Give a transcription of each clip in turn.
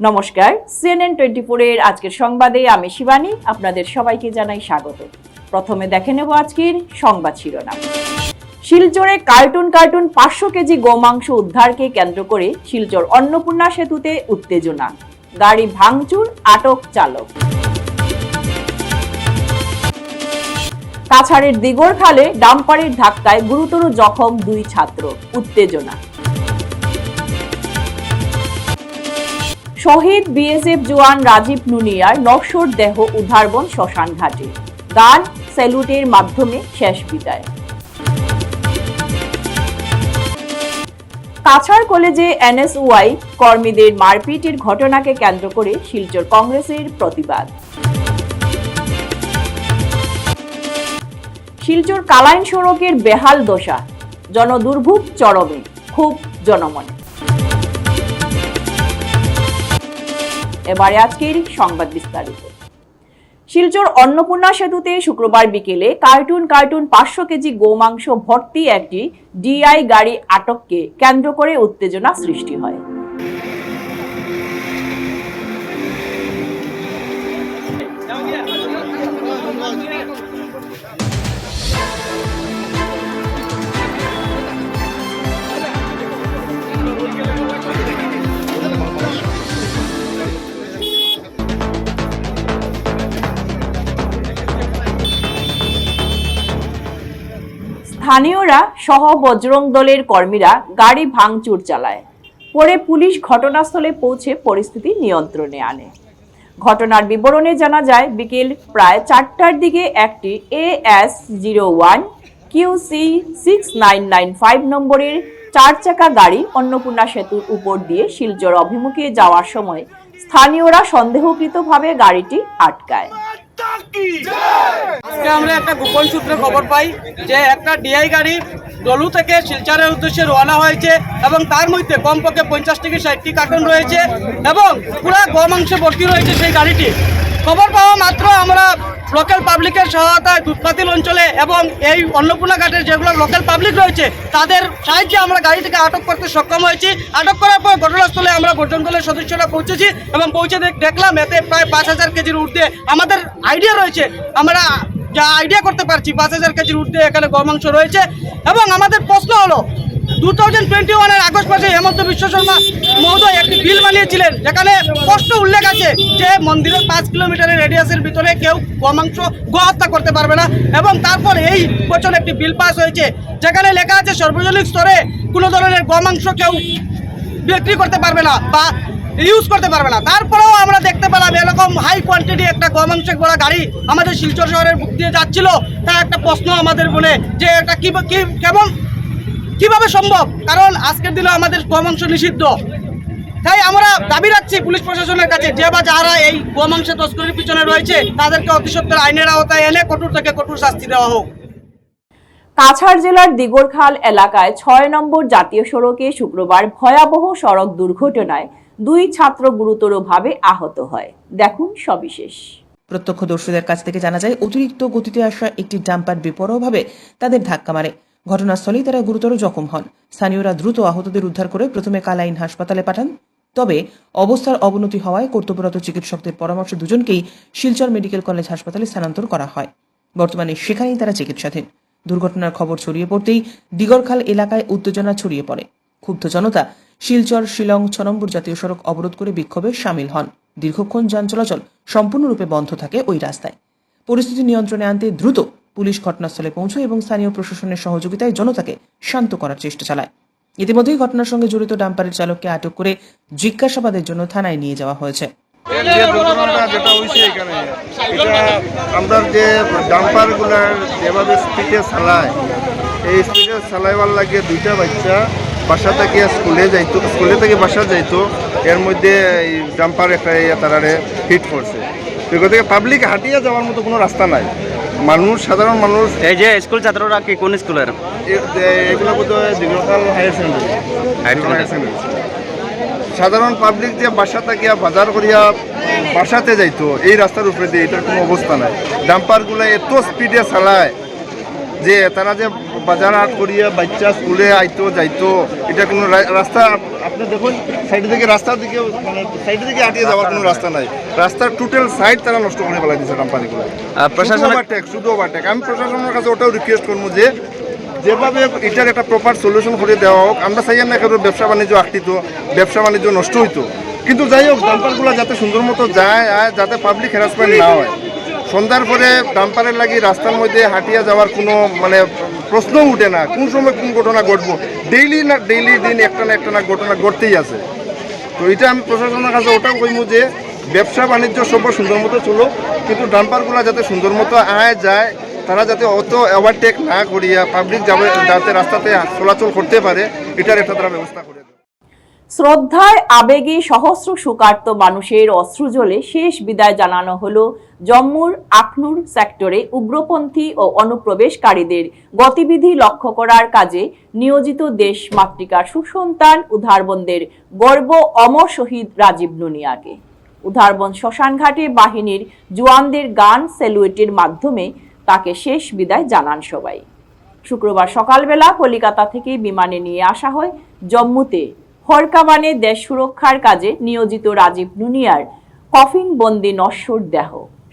নমস্কার CNN twenty ফোরের আজকের সংবাদে আমি শিবানী, আপনাদের সবাইকে জানাই স্বাগত। প্রথমে দেখে নেব আজকের সংবাদ শিরোনাম। শিলচরে কার্টুন কার্টুন পাঁচশো কেজি গোমাংস উদ্ধারকে কেন্দ্র করে শিলচর অন্নপূর্ণা সেতুতে উত্তেজনা। গাড়ি ভাঙচুর, আটক চালক। কাছাড়ের দিগর খালে ডাম্পারের ধাক্কায় গুরুতর জখম দুই ছাত্র, উত্তেজনা। শহীদ বিএসএফ জওয়ান রাজীব নুনিয়ার নশ্বর দেহ উদ্ধারবন শ্মশান ঘাটে। গান, স্যালুটের মাধ্যমে শেষ বিদায়। কাছাড় কলেজে এনএসওয়াই কর্মীদের মারপিটের ঘটনাকে কেন্দ্র করে শিলচর কংগ্রেসের প্রতিবাদ। শিলচর কালাইন সড়কের বেহাল দশা, জনদুর্ভোগ চরমে, খুব জনমনে। এবারে আজকের সংবাদ বিস্তারিত। শিলচর অন্নপূর্ণা সেতুতে শুক্রবার বিকেলে কার্টুন কার্টুন পাঁচশো কেজি গোমাংস ভর্তি একটি ডিআই গাড়ি আটককে কেন্দ্র করে উত্তেজনা সৃষ্টি হয়। স্থানীয়রা সহ বজরং দলের কর্মীরা গাড়ি ভাঙচুর চালায়। পরে পুলিশ ঘটনাস্থলে পৌঁছে পরিস্থিতি নিয়ন্ত্রণে আনে। ঘটনার বিবরণে জানা যায়, বিকেল প্রায় চারটার দিকে একটি A S zero one QC six nine nine five নম্বরের চার চাকা গাড়ি অন্নপূর্ণা সেতুর উপর দিয়ে শিলচর অভিমুখে যাওয়ার সময় স্থানীয়রা সন্দেহকৃতভাবে গাড়িটি আটকায়। আজকে আমরা একটা গোপন সূত্রে খবর পাই যে একটা ডিআই গাড়ি ডলু থেকে শিলচরের উদ্দেশ্যে রওনা হয়েছে এবং তার মধ্যে কমপক্ষে পঞ্চাশ থেকে ষাটটি কার্টন রয়েছে এবং পুরা গমাংসে ভর্তি রয়েছে সেই গাড়িটি। খবর পাওয়া মাত্র আমরা লোকাল পাবলিকের সহায়তায় দুধপাতিল অঞ্চলে এবং এই অন্নপূর্ণা ঘাটের যেগুলো লোকাল পাবলিক রয়েছে, তাদের সাহায্যে আমরা গাড়িটিকে আটক করতে সক্ষম হয়েছি। আটক করার পর ঘটনাস্থলে আমরা বর্জন দলের সদস্যরা পৌঁছেছি এবং পৌঁছে দেখ- দেখলাম এতে প্রায় পাঁচ হাজার কেজির ঊর্ধ্বে আমাদের আইডিয়া রয়েছে। আমরা যা আইডিয়া করতে পারছি, পাঁচ হাজার কেজির ঊর্ধ্বে এখানে গমাংস রয়েছে। এবং আমাদের প্রশ্ন হলো টু থাউজেন্ড টোয়েন্টি ওয়ানের আগস্ট মাসে হেমন্ত বিশ্ব শর্মা মহোদয় একটি বিল বানিয়েছিলেন, যেখানে স্পষ্ট উল্লেখ আছে যে মন্দিরের পাঁচ কিলোমিটারের রেডিয়াসের ভিতরে কেউ গমাংস গো হত্যা করতে পারবে না। এবং তারপর এই বছর একটি বিল পাস হয়েছে, যেখানে লেখা আছে সর্বজনিক স্তরে কোনো ধরনের গমাংস কেউ বিক্রি করতে পারবে না বা ইউজ করতে পারবে না। তারপরেও আমরা দেখতে পেলাম, এরকম হাই কোয়ান্টিটি একটা গমাংসে করা গাড়ি আমাদের শিলচর শহরের বুক দিয়ে যাচ্ছিল। তার একটা প্রশ্ন আমাদের মনে যে এটা কি- কেমন কীভাবে সম্ভব? কারণ আজকের দিনে আমাদের গমাংস নিষিদ্ধ। তাই আমরা দাবি রাখছি পুলিশ প্রশাসনের কাছে যে বা যারা এই গোমাংস তস্করির পিছনে রয়েছে তাদেরকে অতি সত্ত্বর আইনের আওতায় এনে কঠোর থেকে কঠোর শাস্তি দেওয়া হোক। কাছাড় জেলার দিগরখাল এলাকায় ছয় নম্বর জাতীয় সড়কে শুক্রবার ভয়াবহ সড়ক দুর্ঘটনায় দুই ছাত্র গুরুতরভাবে আহত হয়। দেখুন সবিশেষ। প্রত্যক্ষদর্শীদের কাছ থেকে জানা যায় অতিরিক্ত গতিতে আসা একটি ডাম্পার বেপরোয়াভাবে তাদের ধাক্কা মারে। ঘটনাস্থলেই তারা গুরুতর জখম হন। স্থানীয়রা দ্রুত আহতদের উদ্ধার করে প্রথমে কালাইন হাসপাতালে পাঠান। তবে অবস্থার অবনতি হওয়ায় কর্তব্যরত চিকিৎসকদের পরামর্শ দুজনকেই শিলচর মেডিকেল কলেজ হাসপাতালে স্থানান্তর করা হয়। বর্তমানে সেখানেই তারা চিকিৎসাধীন। দুর্ঘটনার খবর ছড়িয়ে পড়তেই দিগরখাল এলাকায় উত্তেজনা ছড়িয়ে পড়ে। ক্ষুব্ধ জনতা শিলচর, শিলং ছ নম্বর জাতীয় সড়ক অবরোধ করে বিক্ষোভে সামিল হন। দীর্ঘক্ষণ যান চলাচল সম্পূর্ণরূপে বন্ধ থাকে ওই রাস্তায়। পরিস্থিতি নিয়ন্ত্রণে আনতে দ্রুত পুলিশ ঘটনাস্থলে পৌঁছয় এবং স্থানীয় প্রশাসনের সহযোগিতায় জনতাকে শান্ত করার চেষ্টা চালায়। ইতিমধ্যেই ঘটনার সঙ্গে জড়িত ডাম্পারের চালককে আটক করে জিজ্ঞাসাবাদের জন্য থানায় নিয়ে যাওয়া হয়েছে। যে যেভাবে স্পিডে চালায়, এই স্পিডে চালাইবার লাগে দুইটা বাচ্চা বাসা থেকে স্কুলে যাইতো স্কুলে থেকে বাসা যাইতো, এর মধ্যে এই ডাম্পার একটা তারারে হিট করছে। তো থেকে পাবলিক হাঁটিয়ে যাওয়ার মতো কোনো রাস্তা নাই। মানুষ সাধারণ মানুষ। এই যে স্কুল ছাত্ররা কি কোন স্কুলের? এ- এ- এগুলো বোধ দীর্ঘকাল হায়ার সেকেন্ডারি হায়ার সেকেন্ডারি সাধারণ পাবলিক যে বাসা থাকিয়া বাজার করিয়া বাসাতে যাইতো এই রাস্তার উপরে দিয়ে এটার কোনো অবস্থা নাই। ডাম্পারগুলো এত স্পিডে চালায়। যে তারা যে বাজার হাট করিয়া বাচ্চা স্কুলে আইতো যাইতো এটা কোনো রাস্তা আপনি দেখুন সাইডে থেকে রাস্তার দিকে মানে সাইডে দিকে আটিয়ে যাওয়ার কোনো রাস্তা নাই। রাস্তার টোটাল সাইড তারা নষ্ট করে ফেলাই দিচ্ছে কোম্পানিগুলো আর প্রশাসনের ওভারটেক শুধু ওভারটেক আমি প্রশাসনের কাছে ওটাও রিকোয়েস্ট করব যে যেভাবে এটার একটা প্রপার সলিউশন করে দেওয়া হোক আমরা চাই না কারও ব্যবসা বাণিজ্য আটকিত ব্যবসা বাণিজ্য নষ্ট হইতো। কিন্তু যাই হোক ডাম্পারগুলো যাতে সুন্দর মতো যায় আর যাতে পাবলিক হ্যারাসমেন্ট না হয়। সন্ধ্যার পরে ডাম্পারের লাগি রাস্তার মধ্যে হাঁটিয়া যাওয়ার কোনো মানে প্রশ্ন উঠে না। কোন সময় কোন ঘটনা ঘটবো? ডেইলি না ডেইলি দিন একটা না একটা না ঘটনা ঘটতেই আছে। তো এটা আমি প্রশাসনের কাছে ওটাও কইমু যে, ব্যবসা বাণিজ্য সব সুন্দর মতো চলো, কিন্তু ডাম্পারগুলো যাতে সুন্দর মতো আয় যায়, তারা যাতে অত ওভারটেক না করিয়া পাবলিক যাবে, যাতে রাস্তাতে চলাচল করতে পারে, এটার একটা তারা ব্যবস্থা করে দেয় শ্রদ্ধার আবেগে সহস্র সুকার্ত মানুষের অশ্রুজলে শেষ বিদায় জানানো হলো জম্মুর আখনুর সেক্টরে উগ্রপন্থী ও অনুপ্রবেশকারীদের গতিবিধি লক্ষ্য করার কাজে নিয়োজিত দেশ মাতৃকার সুসন্তান উধারবন্দের গর্ব অমর শহীদ রাজীব নুনিয়াকে। উধারবন শ্মশানঘাটে বাহিনীর জওয়ানদের গান স্যালুয়েটের মাধ্যমে তাকে শেষ বিদায় জানান সবাই। শুক্রবার সকালবেলা কলিকাতা থেকে বিমানে নিয়ে আসা হয় জম্মুতে। হরকাবানে দেশ সুরক্ষার কাজে নিয়োজিত রাজীব নুনিয়ার। কফিন বন্দি নশ্বর দেহ।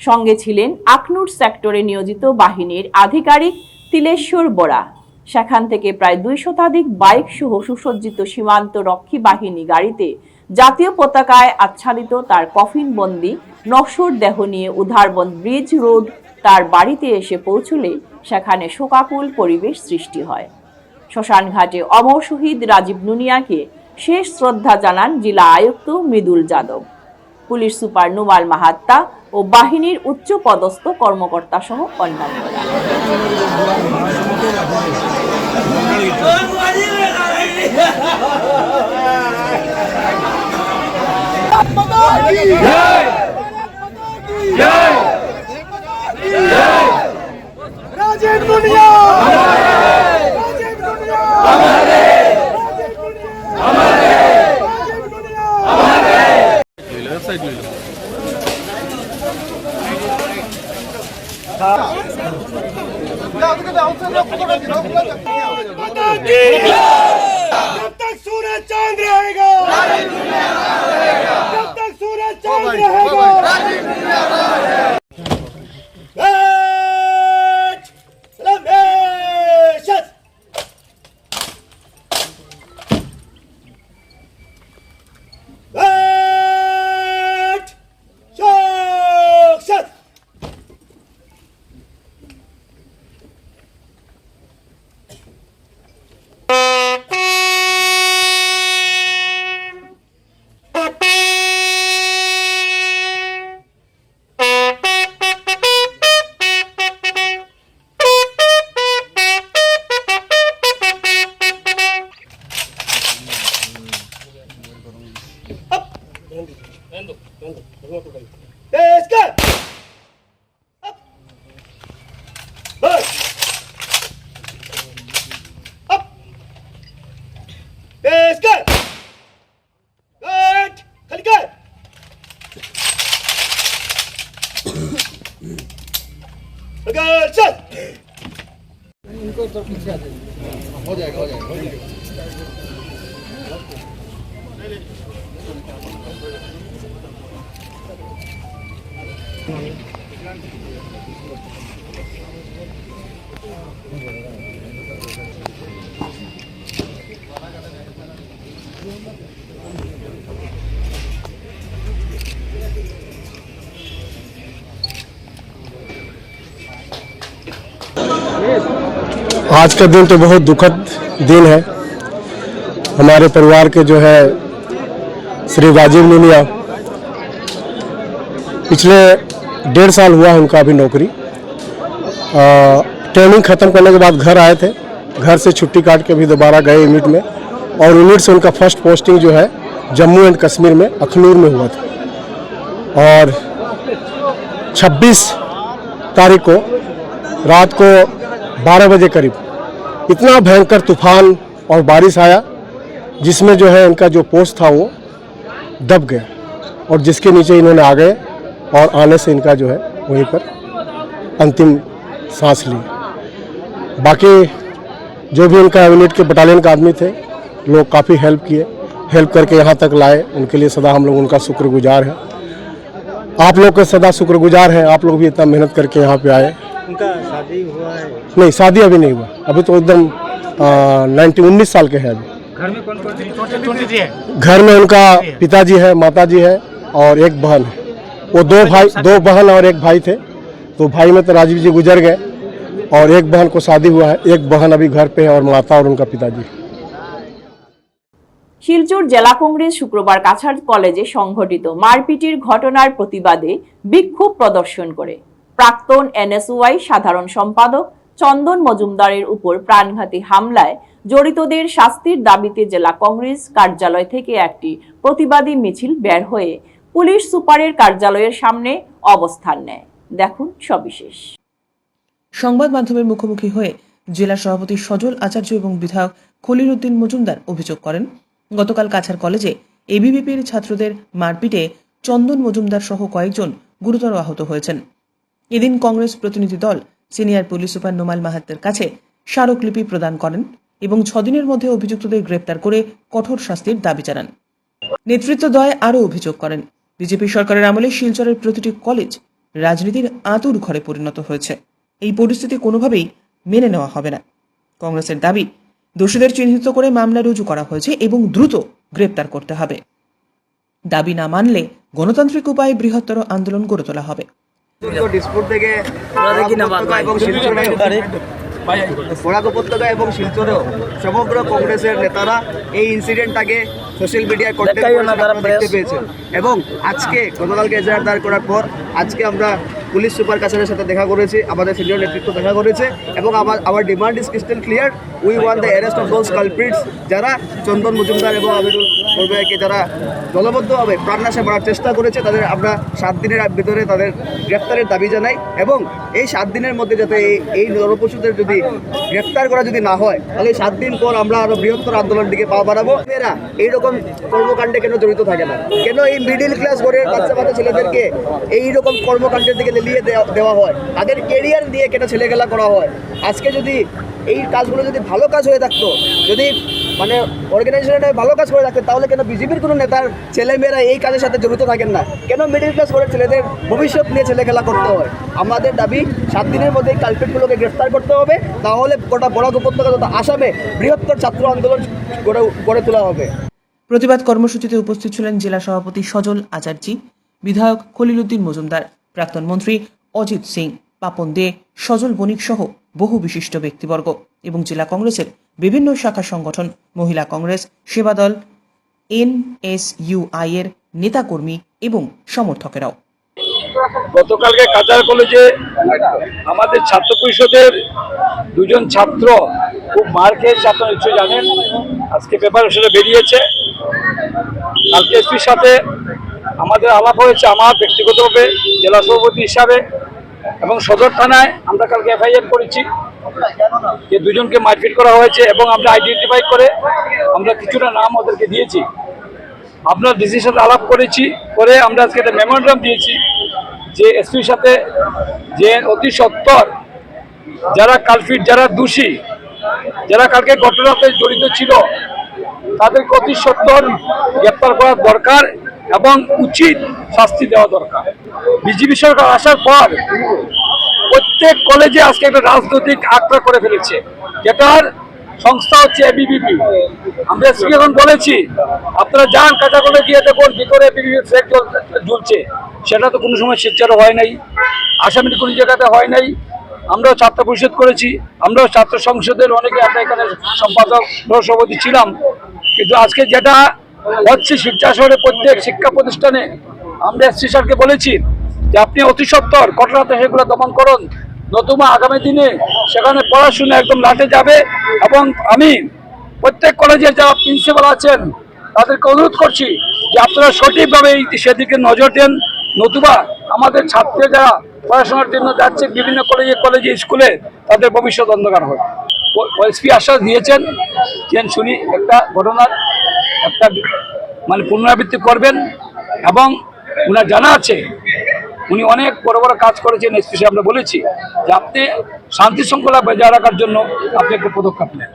সঙ্গে ছিলেন আখনুর সেক্টরে নিয়োজিত বাহিনীর আধিকারিক তিলেশ্বর বরা। সেখান থেকে প্রায় দুই শতাধিক বাইক সহ সুসজ্জিত সীমান্ত রক্ষী বাহিনী গাড়িতে জাতীয় পতাকায় আচ্ছাদিত তার কফিন বন্দি নশ্বর দেহ নিয়ে উধারবন ব্রিজ রোড তার বাড়িতে এসে পৌঁছলে সেখানে শোকাকুল পরিবেশ সৃষ্টি হয়। শ্মশানঘাটে অমর শহীদ রাজীব নুনিয়াকে শেষ শ্রদ্ধা জানান জেলা আয়ুক্ত মৃদুল যাদব পুলিশ সুপার নুমাল মাহাত্তা ও বাহিনীর উচ্চ পদস্থ কর্মকর্তা সহ অন্যান্যরা Yeah! को तो पीछे आ जाएगा हो जाएगा हो जाएगा हो जाएगा आज का दिन तो बहुत दुखद दिन है। हमारे परिवार के जो है, श्री राजीव लुनिया पिछले डेढ़ साल हुआ है उनका अभी नौकरी। ट्रेनिंग ख़त्म करने के बाद घर आए थे। घर से छुट्टी काट के अभी दोबारा गए यूनिट में। और यूनिट से उनका फ़र्स्ट पोस्टिंग जो है, जम्मू एंड कश्मीर में, अखनूर में हुआ था। और 26 तारीख को, रात को 12 बजे करीब। इतना भयंकर तूफ़ान और बारिश आया, जिसमें जो है इनका जो पोस्ट था वो दब गया और जिसके नीचे इन्होंने आ गए और आने से इनका जो है वहीं पर अंतिम सांस ली। बाकी जो भी उनका यूनिट के बटालियन का आदमी थे, लोग काफ़ी हेल्प किए। हेल्प करके यहाँ तक लाए। उनके लिए सदा हम लोग उनका शुक्रगुजार हैं। आप लोग का सदा शुक्रगुजार हैं। आप लोग भी इतना मेहनत करके यहाँ पे आए। उनका शादी हुआ है नहीं शादी अभी नहीं हुआ अभी तो एकदम नाइन्टी उन्नीस साल के हैं अभी घर में कौन कौन सी है घर में उनका पिताजी है माताजी है और एक बहन है वो दो भाई दो बहन और एक भाई थे तो भाई में तो राजीव जी गुजर गए और एक बहन को शादी हुआ है एक बहन अभी घर पे है और माता और उनका पिताजी শিলচর জেলা কংগ্রেস শুক্রবার কাছাড় কলেজে সংঘটিত মারপিটির ঘটনার প্রতিবাদে বিক্ষোভ প্রদর্শন করে প্রাক্তন এনএসওয়াই সাধারণ সম্পাদক চন্দন মজুমদারের উপর প্রাণঘাতী হামলায় জড়িতদের শাস্তির দাবিতে জেলা কংগ্রেস কার্যালয় থেকে একটি প্রতিবাদী মিছিল বের হয়ে পুলিশ সুপারের কার্যালয়ের সামনে অবস্থান নেয়। দেখুন সবিশেষ। সংবাদ মাধ্যমের মুখোমুখি হয়ে জেলা সভাপতি সজল আচার্য এবং বিধায়ক খলিল উদ্দিন মজুমদার অভিযোগ করেন, গতকাল কাছার কলেজে এবিভিপির ছাত্রদের মারপিটে চন্দন মজুমদার সহ কয়েকজন গুরুতর আহত হয়েছেন। এদিন কংগ্রেস প্রতিনিধি দল সিনিয়র পুলিশ সুপার নোমাল মাহাত্তের কাছে স্মারকলিপি প্রদান করেন এবং ছদিনের মধ্যে অভিযুক্তদের গ্রেপ্তার করে কঠোর শাস্তির দাবি জানান। নেতৃত্বদয় আরও অভিযোগ করেন, বিজেপি সরকারের আমলে শিলচরের প্রতিটি কলেজ রাজনীতির আঁতুর ঘরে পরিণত হয়েছে। এই পরিস্থিতি কোনোভাবেই মেনে নেওয়া হবে না। কংগ্রেসের দাবি, দোষীদের চিহ্নিত করে মামলা রুজু করা হয়েছে এবং দ্রুত গ্রেপ্তার করতে হবে। দাবি না মানলে গণতান্ত্রিক উপায়ে বৃহত্তর আন্দোলন গড়ে তোলা হবে। ডিসপুট থেকে এবং বরাক উপত্যকা এবং শিলচরেও সমগ্র কংগ্রেসের নেতারা এই ইনসিডেন্টটাকে সোশ্যাল মিডিয়ায় কন্টেন্ট দেখতে পেয়েছেন। এবং আজকে গতকালকে এজাহার দায়ের করার পর আজকে আমরা পুলিশ সুপার কাছারের সাথে দেখা করেছি আমাদের সিনিয়র নেতৃত্ব দেখা করেছে এবং আমার আমার demand is crystal clear we want the arrest of those culprits যারা চন্দন মজুমদার এবং আমিরুল করবেকে যারা দলবদ্ধভাবে প্রাণনাশে মারার চেষ্টা করেছে তাদের আমরা সাত দিনের ভিতরে তাদের গ্রেফতারের দাবি জানাই এবং এই সাত দিনের মধ্যে যাতে এই এই নরপশুদের যদি গ্রেফতার করা যদি না হয় তাহলে সাত দিন পর আমরা আরও বৃহত্তর আন্দোলন দিকে পা বাড়াবো। এরা এইরকম কর্মকাণ্ডে কেন জড়িত থাকে না? কেন এই মিডিল ক্লাস ঘরের বাচ্চা বাচ্চা ছেলেদেরকে এই রকম কর্মকাণ্ডের দিকে লেলিয়ে দেওয়া- হয়? তাদের কেরিয়ার দিয়ে কেন ছেলেখেলা করা হয়? আজকে যদি এই কাজগুলো যদি ভালো কাজ হয়ে থাকতো, যদি মানে অর্গানাইজেশনে ভালো কাজ করে থাকতো, তাহলে কেন বিজেপির কোনো নেতার ছেলেমেয়েরা এই কাজের সাথে জড়িত থাকেন না? কেন মিডিল ক্লাস ঘরের ছেলেদের ভবিষ্যৎ নিয়ে ছেলে খেলা করতে হয়? আমাদের দাবি, সাত দিনের মধ্যে এই কালপিটগুলোকে গ্রেফতার করতে হবে, তাহলে গোটা বরাক উপত্যকা তথা আসামে বৃহত্তর ছাত্র আন্দোলন গড়ে গড়ে তোলা হবে। প্রতিবাদ কর্মসূচিতে উপস্থিত ছিলেন জেলা সভাপতি সজল আচার্যি বিধায়ক খলিলুদ্দিন মজুমদার, প্রাক্তন মন্ত্রী অজিত সিং, পাপন দে, সজল বণিক সহ বহু বিশিষ্ট ব্যক্তিবর্গ এবং জেলা কংগ্রেসের বিভিন্ন শাখা সংগঠন, মহিলা কংগ্রেস সেবাদল এনএসইউআই এর নেতাকর্মী এবং সমর্থকেরাও। গতকালকে কাজার কলেজে আমাদের ছাত্র পরিষদের দুজন ছাত্র খুব মার খেয়েছে, আপনারা নিশ্চয়ই জানেন। আজকে পেপার সেটা বেরিয়েছে। কালকে এসপির সাথে আমাদের আলাপ হয়েছে, আমার ব্যক্তিগতভাবে জেলা সভাপতি হিসাবে এবং সদর থানায় আমরা কালকে এফআইআর করেছি যে দুজনকে মারপিট করা হয়েছে এবং আমরা আইডেন্টিফাই করে আমরা কিছুটা নাম ওদেরকে দিয়েছি। আপনার ডিসির সাথে আলাপ করেছি, করে আমরা আজকে একটা মেমোরান্ডাম দিয়েছি যে এসপির সাথে যে অতি সত্তর যারা কালফিট, যারা দোষী যারা কালকে ঘটনাতে জড়িত ছিল, তাদের অতি সত্তর গ্রেপ্তার করা দরকার এবং উচিত শাস্তি দেওয়া দরকার। বিজেপি সরকার আসার পর প্রত্যেক কলেজে আজকে একটা রাজনৈতিক আক্রা করে ফেলেছে, যেটার সংস্থা হচ্ছে এবিবিপি আমরা এখন বলেছি, আপনারা যান কাঁচা করে গিয়ে দেখুন ভিতরে এবিবিপি ফ্ল্যাগ ঝুলছে সেটা তো কোনো সময় শিলচরে হয় নাই, আসামের কোনো জায়গাতে হয় নাই। আমরাও ছাত্র পরিষদ করেছি, আমরাও ছাত্র সংসদের অনেকে আমরা এখানে সম্পাদক, সভাপতি ছিলাম। কিন্তু আজকে যেটা হচ্ছে শিক্ষা শহরে প্রত্যেক শিক্ষা প্রতিষ্ঠানে আমরা এসসি স্যারকে বলেছি যে আপনি অতি সত্তর ঘটনাতে সেগুলো দমন করুন। নতুবা আগামী দিনে সেখানে পড়াশোনা একদম লাটে যাবে এবং আমি প্রত্যেক কলেজে যারা প্রিন্সিপাল আছেন, তাদেরকে অনুরোধ করছি যে আপনারা সঠিকভাবে এই সেদিকে নজর দেন। নতুবা আমাদের ছাত্রীরা যারা পড়াশোনার জন্য যাচ্ছে, বিভিন্ন কলেজে কলেজে স্কুলে তাদের ভবিষ্যৎ অন্ধকার হয় এসপি আশ্বাস দিয়েছেন, যে শুনি একটা ঘটনার একটা মানে পুনরাবৃত্তি করবেন এবং ওনার জানা আছে, উনি অনেক বড় বড় কাজ করেছেন, এসপি আমরা বলেছি, যে আপনি শান্তি শৃঙ্খলা বজায় রাখার জন্য আপনি একটা পদক্ষেপ নেন।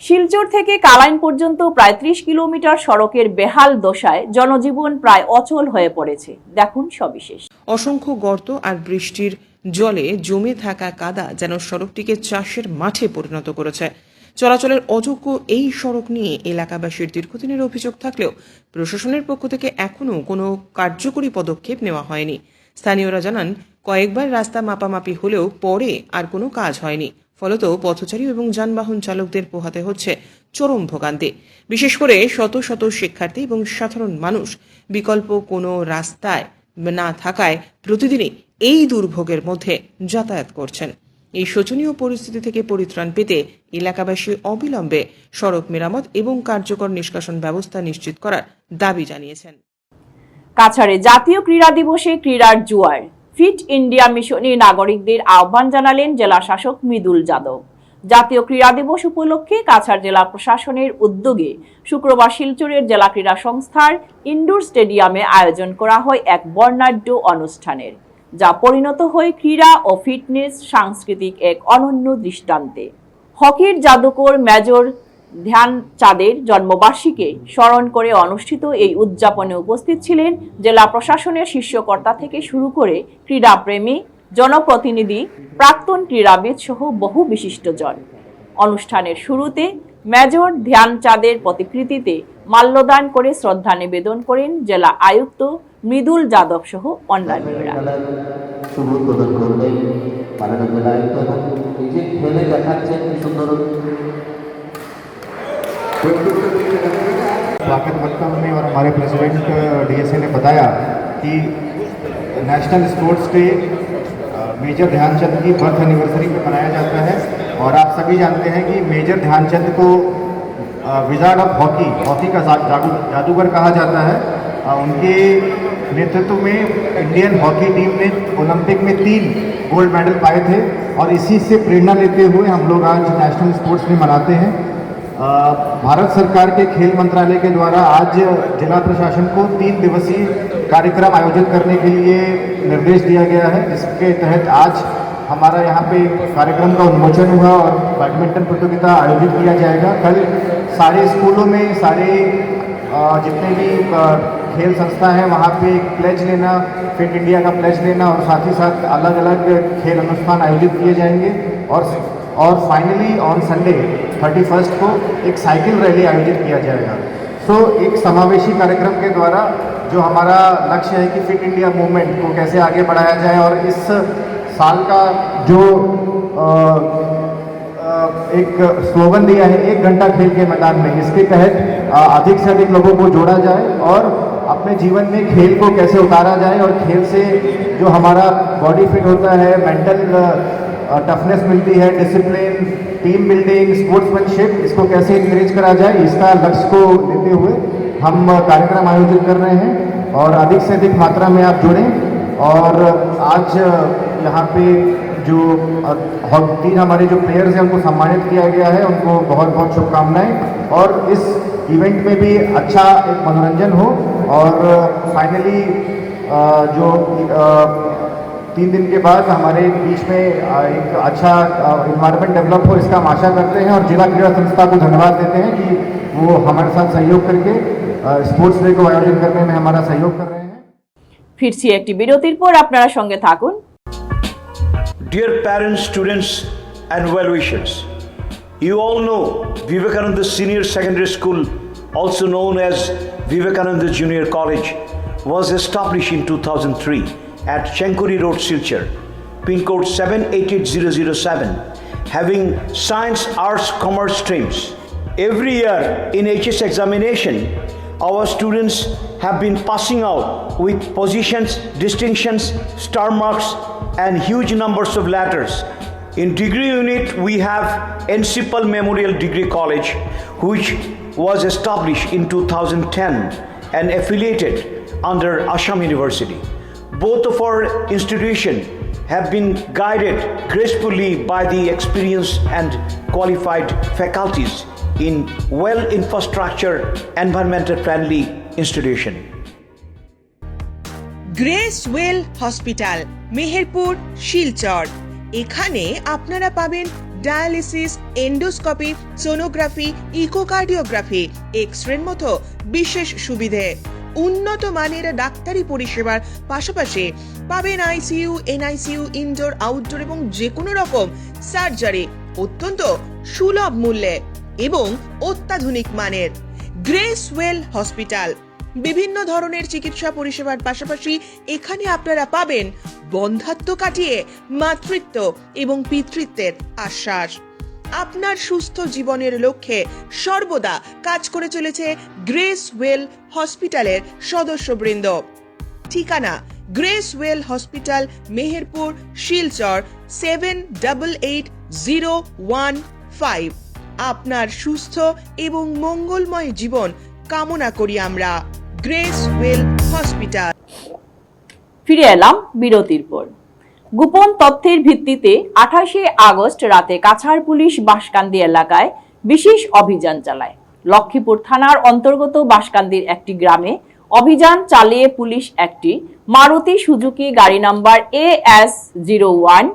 শিলচর থেকে কালাইন পর্যন্ত প্রায় ত্রিশ কিলোমিটার সড়কের বেহাল দশায় জনজীবন প্রায় অচল হয়ে পড়েছে। দেখুন সবিশেষ। অসংখ্য গর্ত আর বৃষ্টির জলে জমে থাকা কাদা যেন সড়কটিকে চাষের মাঠে পরিণত করেছে। চলাচলের অযোগ্য এই সড়ক নিয়ে এলাকাবাসীর দীর্ঘদিনের অভিযোগ থাকলেও প্রশাসনের পক্ষ থেকে এখনও কোনো কার্যকরী পদক্ষেপ নেওয়া হয়নি। স্থানীয়রা জানান, কয়েকবার রাস্তা মাপামাপি হলেও পরে আর কোনো কাজ হয়নি। ফলত পথচারী এবং যানবাহন চালকদের পোহাতে হচ্ছে চরম ভোগান্তি। বিশেষ করে শত শত শিক্ষার্থী এবং সাধারণ মানুষ বিকল্প কোনো রাস্তায় না থাকায় প্রতিদিনই এই দুর্ভোগের মধ্যে যাতায়াত করছেন। এই শোচনীয় পরিস্থিতি থেকে পরিত্রাণ পেতে এলাকাবাসী অবিলম্বে সড়ক মেরামত এবং কার্যকর নিষ্কাশন ব্যবস্থা নিশ্চিত করার দাবি জানিয়েছেন। কাছাড়ে জাতীয় ক্রীড়া দিবসে ক্রীড়ার জুয়ার। ফিট ইন্ডিয়া মিশনের নাগরিকদের আহ্বান জানালেন জেলা শাসক মৃদুল যাদব। জাতীয় ক্রীড়া দিবস উপলক্ষে কাছাড় জেলা প্রশাসনের উদ্যোগে শুক্রবার শিলচরের জেলা ক্রীড়া সংস্থার ইনডোর স্টেডিয়ামে আয়োজন করা হয় এক বর্ণাঢ্য অনুষ্ঠানের, যা পরিণত হয় ক্রীড়া ও ফিটনেস, সাংস্কৃতিক এক অনন্য দৃষ্টান্তে। হকির জাদুকর মেজর ধ্যানচাঁদের জন্মবার্ষিকী স্মরণ করে অনুষ্ঠিত এই উদযাপনে উপস্থিত ছিলেন জেলা প্রশাসনের শীর্ষকর্তা থেকে শুরু করে ক্রীড়াপ্রেমী, জনপ্রতিনিধি, প্রাক্তন ক্রীড়াবিদ সহ বহু বিশিষ্টজন। অনুষ্ঠানের শুরুতে মেজর ধ্যানচাঁদের প্রতিকৃতিতে মাল্যদান করে শ্রদ্ধা নিবেদন করেন জেলা আয়ুক্ত মৃদুল যাদব সহ অন্যান্যরা। সুন্দর स्वागत वक्तव्य में और हमारे प्रेसिडेंट डीएसए ने बताया कि national sports day major Dhyanchand की बर्थ एनिवर्सरी पे मनाया जाता है और आप सभी जानते हैं कि मेजर ध्यानचंद को विजार्ड ऑफ़ हॉकी हॉकी का जादू जादूगर कहा जाता है। उनके नेतृत्व में इंडियन हॉकी टीम ने ओलंपिक में तीन गोल्ड मेडल पाए थे और इसी से प्रेरणा लेते हुए हम लोग आज नेशनल स्पोर्ट्स डे मनाते हैं। भारत सरकार के खेल मंत्रालय के द्वारा आज जिला प्रशासन को तीन दिवसीय कार्यक्रम आयोजित करने के लिए निर्देश दिया गया है। जिसके तहत आज हमारा यहाँ पे कार्यक्रम का उन्मोचन हुआ और बैडमिंटन प्रतियोगिता आयोजित किया जाएगा। कल सारे स्कूलों में सारे जितने भी खेल संस्था हैं, वहाँ पे प्लेज लेना फिट इंडिया का प्लेज लेना और साथ ही साथ अलग अलग खेल अनुष्ठान आयोजित किए जाएँगे। और और finally on Sunday thirty first को एक साइकिल रैली आयोजित किया जाएगा। सो एक समावेशी कार्यक्रम के द्वारा जो हमारा लक्ष्य है कि फिट इंडिया मूवमेंट को कैसे आगे बढ़ाया जाए और इस साल का जो अ, अ, एक स्लोगन दिया है एक घंटा खेल के मैदान में इसके तहत अधिक से अधिक लोगों को जोड़ा जाए और अपने जीवन में खेल को कैसे उतारा जाए और खेल से जो हमारा बॉडी फिट होता है मेंटल टफनेस मिलती है डिसिप्लिन टीम बिल्डिंग स्पोर्ट्समैनशिप इसको कैसे इंकरेज करा जाए, इसका लक्ष्य को लेते हुए हम कार्यक्रम आयोजित कर रहे हैं और अधिक से अधिक मात्रा में आप जुड़ें। और आज यहाँ पे जो तीन हमारे जो प्लेयर्स हैं, उनको सम्मानित किया गया है। उनको बहुत बहुत शुभकामनाएँ। और इस इवेंट में भी अच्छा एक मनोरंजन हो। और फाइनली जो तीन दिन के बाद हमारे बीच में अ, एक अच्छा इन्वायरमेंट डेवलप हो इसका हम आशा करते हैं और जिला क्रीड़ा संस्था को धन्यवाद देते हैं कि वो हमारे साथ सहयोग करके स्पोर्ट्स डे को आयोजन करने में हमारा सहयोग कर रहे हैं ফিরছি একটি বিরতির পর আপনারা সঙ্গে থাকুন Dear parents, students, and well wishers, you all know Vivekananda Senior Secondary School, also known as Vivekananda Junior College, was established in 2003 At Chenkuri Road, Silchar, pin code 788007, having science, arts, commerce streams. Every year in HS examination, our students have been passing out with positions, distinctions, star marks, and huge numbers of letters. In degree unit, we have Encipal Memorial Degree College, which was established in 2010 and affiliated under Assam University. Both of our institutions have been guided gracefully by the experienced and qualified faculties in well infrastructure environmental friendly institution Grace well hospital Meherpur Silchar এখানে আপনারা পাবেন dialysis endoscopy sonography echocardiography X রের মতো বিশেষ সুবিধে উন্নত মানের ডাক্তারি পরিষেবার পাশাপাশি পাবেন আইসিইউ, এনআইসিইউ, ইনডোর, আউটডোর এবং যে কোনো রকম সার্জারি অত্যন্ত সুলভ মূল্যে এবং অত্যাধুনিক মানের। Grace well hospital. বিভিন্ন ধরনের চিকিৎসা পরিষেবার পাশাপাশি এখানে আপনারা পাবেন বন্ধাত্ব কাটিয়ে মাতৃত্ব এবং পিতৃত্বের আশ্বাস। আপনার সুস্থ জীবনের লক্ষ্যে সর্বদা কাজ করে চলেছে গ্রেস ওয়েল হসপিটালের সদস্যবৃন্দ। ঠিকানা, Grace well hospital, Meherpur, Silchar seven double eight zero one five আপনার সুস্থ এবং মঙ্গলময় জীবন কামনা করি আমরা। Grace well hospital. ফিরে এলাম বিরতির পর। গোপন তথ্যের ভিত্তিতে আঠাশে আগস্ট রাতে কাছাড় পুলিশ বাঁশকান্দি এলাকায় বিশেষ অভিযান চালায়। লক্ষ্মীপুর থানার অন্তর্গত বাঁশকান্দির একটি গ্রামে অভিযান চালিয়ে পুলিশ একটি মারুতি সুজুকি গাড়ি number A S zero one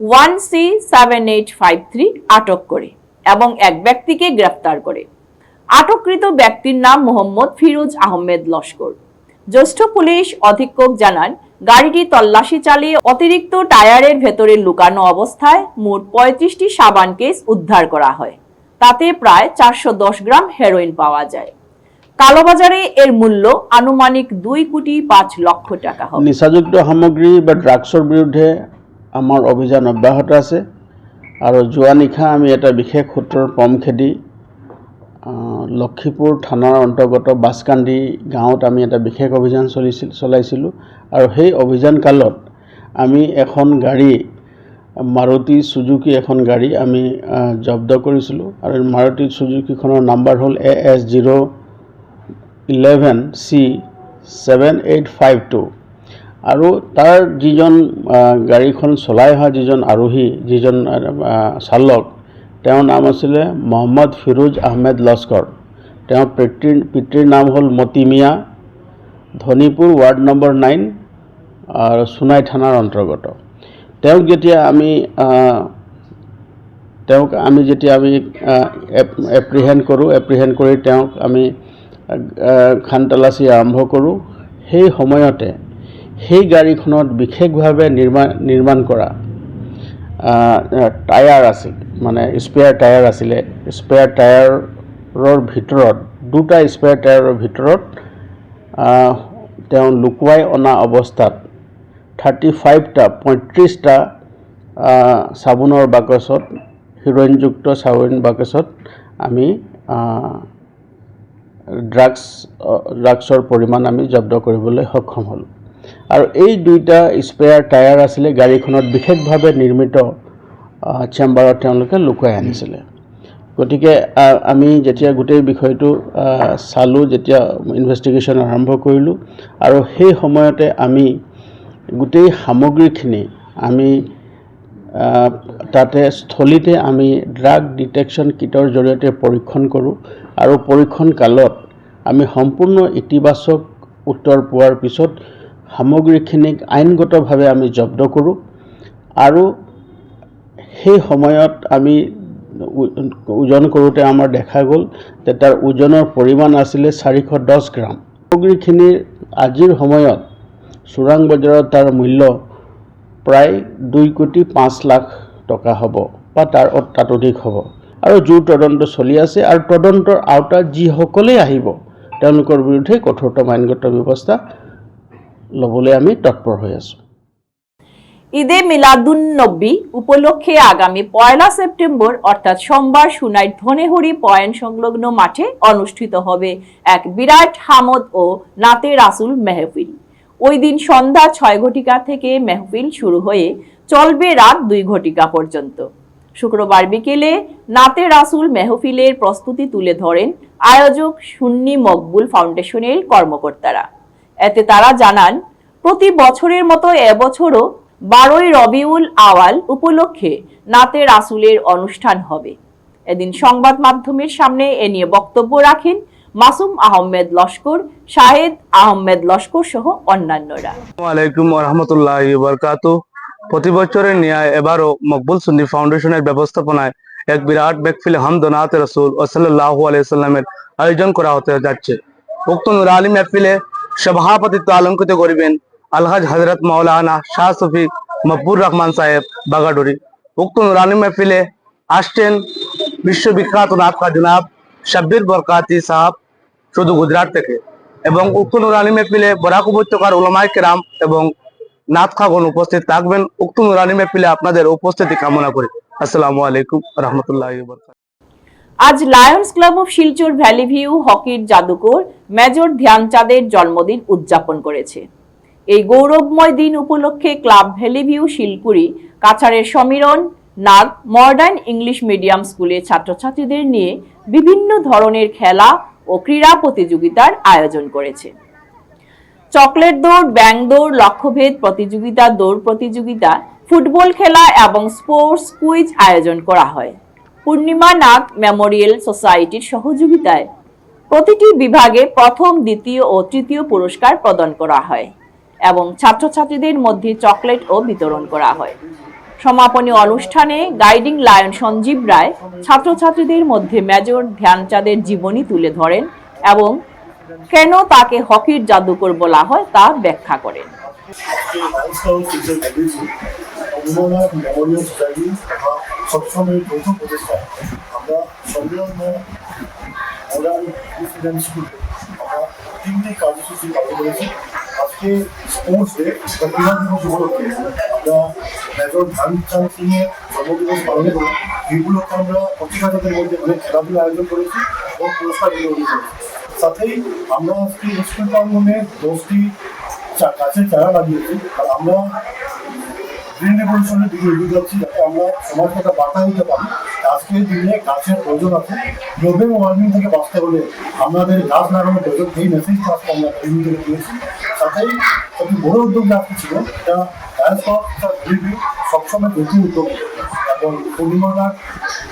one C seven eight five three আটক করে এবং এক ব্যক্তিকে গ্রেফতার করে। আটককৃত ব্যক্তির নাম মোহাম্মদ ফিরোজ আহমেদ লস্কর। জ্যেষ্ঠ পুলিশ অধীক্ষক জানান গাড়িটি তল্লাশি চালিয়ে অতিরিক্ত টায়ারের ভেতরে লুকানো অবস্থায় মোট পঁয়ত্রিশটি সাবান কেস উদ্ধার করা হয়। তাতে প্রায় চারশো দশ গ্রাম হেরোইন পাওয়া যায়। কালোবাজারে এর মূল্য আনুমানিক দুই কোটি পাঁচ লক্ষ টাকা হবে। নিচাযুক্ত সামগ্ৰী বা ড্ৰাগছৰ বিৰুদ্ধে আমাৰ অভিযান অব্যাহত আছে। আৰু যোৱা নিশা আমি এটা বিশেষ সূত্ৰৰ পম খেদি লক্ষীপুৰ থানাৰ অন্তৰ্গত বাছকান্দি গাঁৱত আমি এটা বিশেষ অভিযান চলিছিল চলাইছিলোঁ। আৰু সেই অভিযান কালত আমি এখন গাড়ী, মাৰুতি চুজুকি এখন গাড়ী আমি জব্দ কৰিছিলোঁ। আৰু মাৰুতি চুজুকিখনৰ নাম্বাৰ হ'ল A S zero' eleven C seven eight five two আৰু তাৰ যিজন গাড়ীখন চলাই অহা যিজন আৰোহী, যিজন চালক, তেওঁৰ নাম আছিলে মহম্মদ ফিৰোজ আহমেদ লস্কৰ। তেওঁৰ পিতৃৰ পিতৃৰ নাম হ'ল Motimiya. Dhanipur ward number nine আৰু সোণাই থানাৰ অন্তৰ্গত। তেওঁক যেতিয়া আমি তেওঁক আমি যেতিয়া আমি এপ্ৰিহেণ্ড কৰোঁ এপ্ৰিহেণ্ড কৰি তেওঁক আমি আহ, খান তালাচী আৰম্ভ কৰোঁ সেই সময়তে সেই গাড়ীখনত বিশেষভাৱে নিৰ্মাণ নিৰ্মাণ কৰা টায়াৰ আছিল মানে স্পেয়াৰ টায়াৰ আছিলে। স্পেয়াৰ টায়াৰৰ ভিতৰত দুটা স্পেয়াৰ টায়াৰৰ ভিতৰত তেওঁ লুকুৱাই অনা অৱস্থাত থাৰ্টি ফাইভটা পঁয়ত্ৰিছটা চাবোনৰ বাকচত হিৰইনযুক্ত চাবোন বাকচত আমি ড্ৰাগছ ড্ৰাগছৰ পৰিমাণ আমি জব্দ কৰিবলৈ সক্ষম হ'লোঁ। আৰু এই দুইটা স্পেয়াৰ টায়াৰ আছিলে, গাড়ীখনত বিশেষভাৱে নিৰ্মিত চেম্বাৰত তেওঁলোকে লুকুৱাই আনিছিলে। গতিকে আমি যেতিয়া গোটেই বিষয়টো চালোঁ, যেতিয়া ইনভেষ্টিগেশ্যন আৰম্ভ কৰিলোঁ, আৰু সেই সময়তে আমি গোটেই সামগ্ৰীখিনি আমি তাতে স্থলীতে আমি ড্ৰাগ ডিটেকশ্যন কিটৰ জৰিয়তে পৰীক্ষণ কৰোঁ, আৰু পৰীক্ষণ কালত আমি সম্পূৰ্ণ ইতিবাচক উত্তৰ পোৱাৰ পিছত সামগ্ৰীখিনিক আইনগতভাৱে আমি জব্দ কৰোঁ, আৰু সেই সময়ত আমি ওজন কৰোঁতে আমাৰ দেখা গ'ল যে তাৰ ওজনৰ পৰিমাণ আছিলে চাৰিশ দহ গ্ৰাম। সামগ্ৰীখিনিৰ আজিৰ সময়ত চোৰাং বজাৰত তাৰ মূল্য প্ৰায় দুই কোটি পাঁচ লাখ টকা হ'ব বা তাৰ তাতোধিক হ'ব। আৰু জোৰ তদন্ত চলি আছে আৰু তদন্তৰ আওতাত যিসকলেই আহিব, তেওঁলোকৰ বিৰুদ্ধে কঠোৰতম আইনগত ব্যৱস্থা ল'বলৈ আমি তৎপৰ হৈ আছোঁ। ঈদে মিলাদুন নব্বী উপলক্ষে আগামী পয়লা সেপ্টেম্বর, অর্থাৎ সোমবার সুনাই ধনেহরি পয়েন্ট সংলগ্ন মাঠে অনুষ্ঠিত হবে এক বিরাট হামদ ও নাতে রাসুল মেহফিল। ওই দিন সন্ধ্যা ছয় ঘটিকা থেকে মেহফিল শুরু হয়ে চলবে রাত দুই ঘটিকা পর্যন্ত। শুক্রবার বিকেলে নাতে রাসুল মেহফিলের প্রস্তুতি তুলে ধরেন আয়োজক সুন্নি মকবুল ফাউন্ডেশনের কর্মকর্তারা। এতে তারা জানান, প্রতি বছরের মতো এবছরও বারোই রবিউল আওয়াল উপলক্ষে নাতে রাসুলের অনুষ্ঠান হবে। এদিন সংবাদ মাধ্যমের সামনে এ নিয়ে বক্তব্য রাখেন মাসুম আহমেদ লস্কর, শাহেদ আহমেদ লস্কর সহ অন্যান্যরা। আলাইকুম রহমতুল্লাহ বরকাত প্রতি বছরের ন্যায় এবারও মকবুল সুন্নি ফাউন্ডেশনের ব্যবস্থাপনায় এক বিরাট বেকফিল হামদনাত রসুল ও সাল্লাহ আলাইসাল্লামের আয়োজন করা হতে যাচ্ছে। উক্ত নুর আলী মেহফিলে সভাপতিত্ব অলঙ্কিত করিবেন আলহাজ হজরত মৌলানা শাহ সফি মকবুর রহমান সাহেব বাগাডুরি উক্ত নুর আলী মেহফিলে আসছেন বিশ্ববিখ্যাত নাতকা জনাব শাব্বির বরকাতি সাহাব শুধু গুজরাট থেকে। এবং উক্ত নুরানি মেপিলে বরাক উপত্যকার ওলামাই কেরাম এবং নাথ খাগন উপস্থিত থাকবেন। উক্ত নুরানি মেপিলে আপনাদের উপস্থিতি কামনা করি। আসসালামু আলাইকুম রহমতুল্লাহ আজ Lions Club of Silchar valley view হকির জাদুকর মেজর ধ্যানচাঁদের জন্মদিন উদযাপন করেছে। এই গৌরবময় দিন উপলক্ষে ক্লাব ভ্যালি ভিউ শিলপুরি কাছাড়ের Samiran, Nag, modern English medium স্কুলের ছাত্রছাত্রীদের নিয়ে বিভিন্ন ধরনের খেলা ও ক্রীড়া প্রতিযোগিতার আয়োজন করেছে। চকলেট দৌড় ব্যাং দৌড়, লক্ষ্যভেদ প্রতিযোগিতা, দৌড় প্রতিযোগিতা, ফুটবল খেলা এবং স্পোর্টস কুইজ আয়োজন করা হয়। পূর্ণিমা নাগ মেমোরিয়াল সোসাইটির সহযোগিতায় প্রতিটি বিভাগে প্রথম, দ্বিতীয় ও তৃতীয় পুরস্কার প্রদান করা হয়। এবং ছাত্রছাত্রীদের মধ্যে চকলেট ও বিতরণ করা হয়। সমাপনী অনুষ্ঠানে গাইডিং লায়ন সঞ্জীব রায় ছাত্রছাত্রীদের মধ্যে মেজর ধ্যানচাঁদের জীবনী তুলে ধরেন এবং কেন তাকে হকির জাদুকর বলা হয় তা ব্যাখ্যা করেন। আমরা তিনটি কার্যসূচি পালন করেছি। আজকে স্পোর্টস ডে বা ক্রীড়া দিবস উপলক্ষে আমরা মেজর ধ্যানচাঁদ সিং এর জন্মদিবস পালন করি এগুলোকে আমরা প্রতিষ্ঠাতাদের মধ্যে অনেক খেলাধুলা আয়োজন করেছি এবং পুরস্কার বিতরণ করেছি। সাথেই আমরা আজকে স্কুল প্রাঙ্গনে দশটি গাছের চারা লাগিয়েছি। আর আমরা গ্রিন রেভলিউশনের দিকে এগিয়ে যাচ্ছি যাতে আমরা সমাজকে একটা বার্তা দিতে পারি। আজকের দিনে গাছের প্রয়োজন আছে। গ্লোবাল ওয়ার্মিং থেকে বাঁচতে হলে আমাদের গাছ লাগানোর প্রয়োজন এই মেসেজটা আজকে আমরা দিয়েছি। সাথেই সবচেয়ে বড় উদ্যোগ যে ছিল। ডায়াস সবসময় নতুন উদ্যোগ। এবং পূর্ণিমানাথ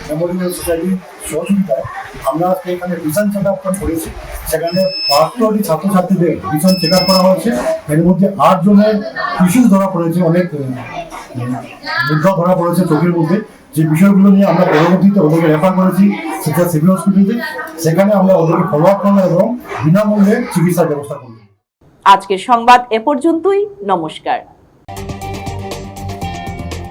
মেমোরিয়াল সোসাইটির সহযোগিতায় আমরা আজকে এখানে ভিশন চেক আপ করেছি। সেখানে বাহাত্তরটি ছাত্রছাত্রীদের ভিশন চেক আপ করা হয়েছে। এর মধ্যে আট জনের ধরা পড়েছে, অনেক মুদ্রা ধরা পড়েছে চোখের মধ্যে। যে বিষয়গুলো নিয়ে আমরা পরবর্তীতে ওদেরকে রেফার করেছি সেটা সিভিল হসপিটালে সেখানে আমরা ওদেরকে ফলো আপ করলাম এবং বিনামূল্যে চিকিৎসার ব্যবস্থা করলাম। আজকের সংবাদ এ পর্যন্তই নমস্কার।